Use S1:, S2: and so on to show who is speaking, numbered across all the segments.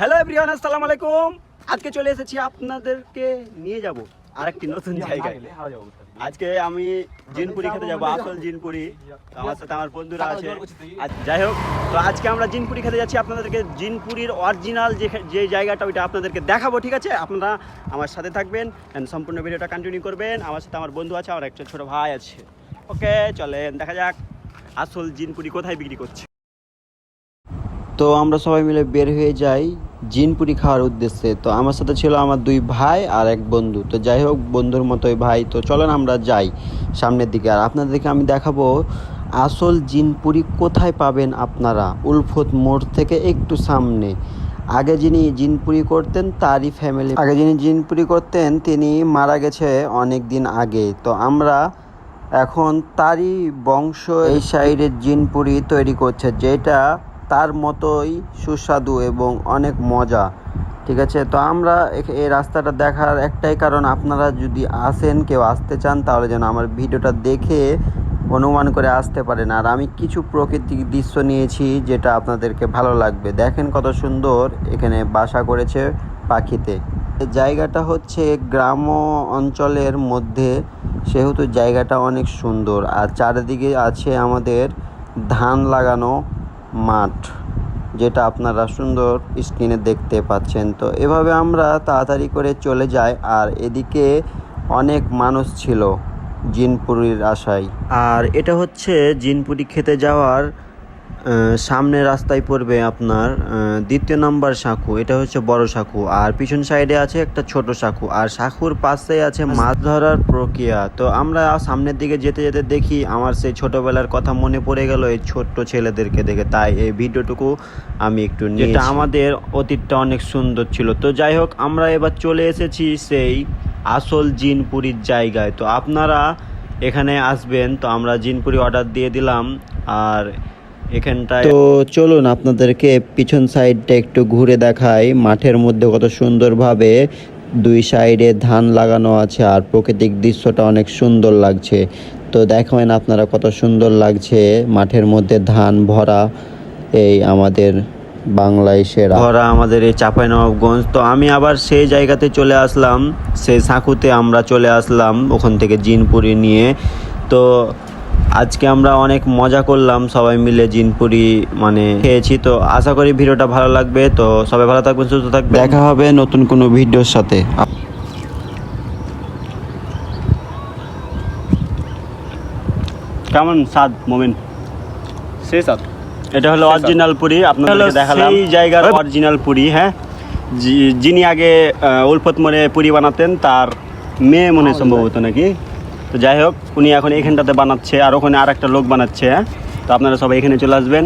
S1: Hello everyone আসসালামু আলাইকুম আজকে চলে এসেছি আপনাদেরকে নিয়ে যাব আরেকটি নতুন জায়গায় আজকে আমি জিনপুরি খেতে যাব আসল জিনপুরি আমার সাথে আমার বন্ধুরা আছে যাই হোক তো আজকে আমরা জিনপুরি খেতে যাচ্ছি আপনাদেরকে জিনপুরির অরিজিনাল যে যে জায়গাটা ওইটা আপনাদেরকে দেখাবো ঠিক আছে আপনারা আমার সাথে থাকবেন and সম্পূর্ণ ভিডিওটা কন্টিনিউ করবেন আমার সাথে আমার বন্ধু আছে আমার একটা ছোট ভাই আছে ওকে চলেন দেখা যাক আসল জিনপুরি কোথায় বিক্রি করছে তো আমরা সবাই মিলে বের হয়ে যাই জিনপুরি খাওয়ার উদ্দেশ্যে। তো আমার সাথে ছিল আমার দুই ভাই আর এক বন্ধু। তো যাই হোক, বন্ধুর মতোই ভাই। তো চলেন আমরা যাই সামনের দিকে। আর আপনাদেরকে আমি দেখাবো, আসল জিনপুরি কোথায় পাবেন আপনারা? উলফত মোড় থেকে একটু সামনে। আগে যিনি জিনপুরি করতেন, তারই ফ্যামিলি আগে যিনি জিনপুরি করতেন, তিনি মারা গেছে অনেক দিন আগে। তো আমরা এখন তারই বংশ এই সাইডের জিনপুরি তৈরি করছে, যেটা তার মতোই সুস্বাদু এবং অনেক মজা, ঠিক আছে? তো আমরা এই রাস্তাটা দেখার একটাই কারণ, আপনারা যদি আসেন, কেউ আসতে চান, তাহলে যেন আমার ভিডিওটা দেখে অনুমান করে আসতে পারেন। আর আমি কিছু প্রাকৃতিক দৃশ্য নিয়েছি, যেটা আপনাদেরকে ভালো লাগবে। দেখেন কত সুন্দর এখানে বাসা করেছে পাখিতে। জায়গাটা হচ্ছে গ্রাম অঞ্চলের মধ্যে, সেহেতু জায়গাটা অনেক সুন্দর। আর চারিদিকে আছে আমাদের ধান লাগানো মাঠ, যেটা আপনারা সুন্দর স্ক্রিনে দেখতে পাচ্ছেন। তো এভাবে আমরা তাড়াতাড়ি করে চলে যাই, আর এদিকে অনেক মানুষ ছিল জিনপুরির আশায়। আর এটা হচ্ছে জিনপুরি খেতে যাওয়ার সামনে রাস্তায় পড়বে আপনার দ্বিতীয় নম্বর সাঁকু, এটা হচ্ছে বড় সাঁকু। আর পিছন সাইডে আছে একটা ছোট সাঁকু, আর সাঁকুর পাশে আছে মাছ ধরার প্রক্রিয়া। তো আমরা সামনের দিকে যেতে যেতে দেখি আমার সেই ছোটবেলার কথা মনে পড়ে গেল এই ছোট্ট ছেলেদেরকে দেখে। তাই এই ভিডিওটুকু আমি একটু যেটা আমাদের অতীতটা অনেক সুন্দর ছিল। তো যাই হোক, আমরা এবার চলে এসেছি সেই আসল জিনপুরির জায়গায়। তো আপনারা এখানে আসবেন, তো আমরা জিনপুরি অর্ডার দিয়ে দিলাম। আর এখানটায় তো চলুন আপনাদেরকে পিছন সাইডটা একটু ঘুরে দেখাই। মাঠের মধ্যে কত সুন্দরভাবে দুই সাইডে ধান লাগানো আছে আর প্রাকৃতিক দৃশ্যটা অনেক সুন্দর লাগছে। তো দেখেন আপনারা কত সুন্দর লাগছে মাঠের মধ্যে ধান ভরা এই আমাদের বাংলায় সেরা। ভরা আমাদের এই চাঁপাইনবাবগঞ্জ। তো আমি আবার সেই জায়গাতে চলে আসলাম সেই সাঁকুতে আমরা চলে আসলাম ওখান থেকে জিনপুরি নিয়ে। তো আজকে আমরা অনেক মজা করলাম সবাই মিলে জিনপুরি মানে খেয়েছি তো আশা করি ভিডিওটা ভালো লাগবে তো সবাই ভালো থাকবেন সুস্থ থাকবেন। দেখা হবে নতুন কোনো ভিডিওর সাথে। কেমন স্বাদ মোমেন?
S2: সেই সাথ
S1: এটা হলো অরিজিনাল পুরি আপনাদের দেখালাম।
S2: সেই জায়গার
S1: অরিজিনাল পুরি হ্যাঁ? যিনি আগে আহ, উলফত মোড়ে পুরি বানাতেন তার মেয়ে মনে সম্ভবত নাকি? তো যাই হোক, উনি এখন এখানটাতে বানাচ্ছে আর ওখানে আর একটা লোক বানাচ্ছে হ্যাঁ? তো আপনারা সবাই এখানে চলে আসবেন।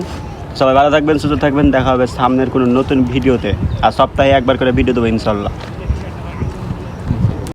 S1: সবাই ভালো থাকবেন, সুস্থ থাকবেন, দেখা হবে সামনের কোনো নতুন ভিডিওতে। আর সপ্তাহে একবার করে ভিডিও দেবো ইনশাল্লাহ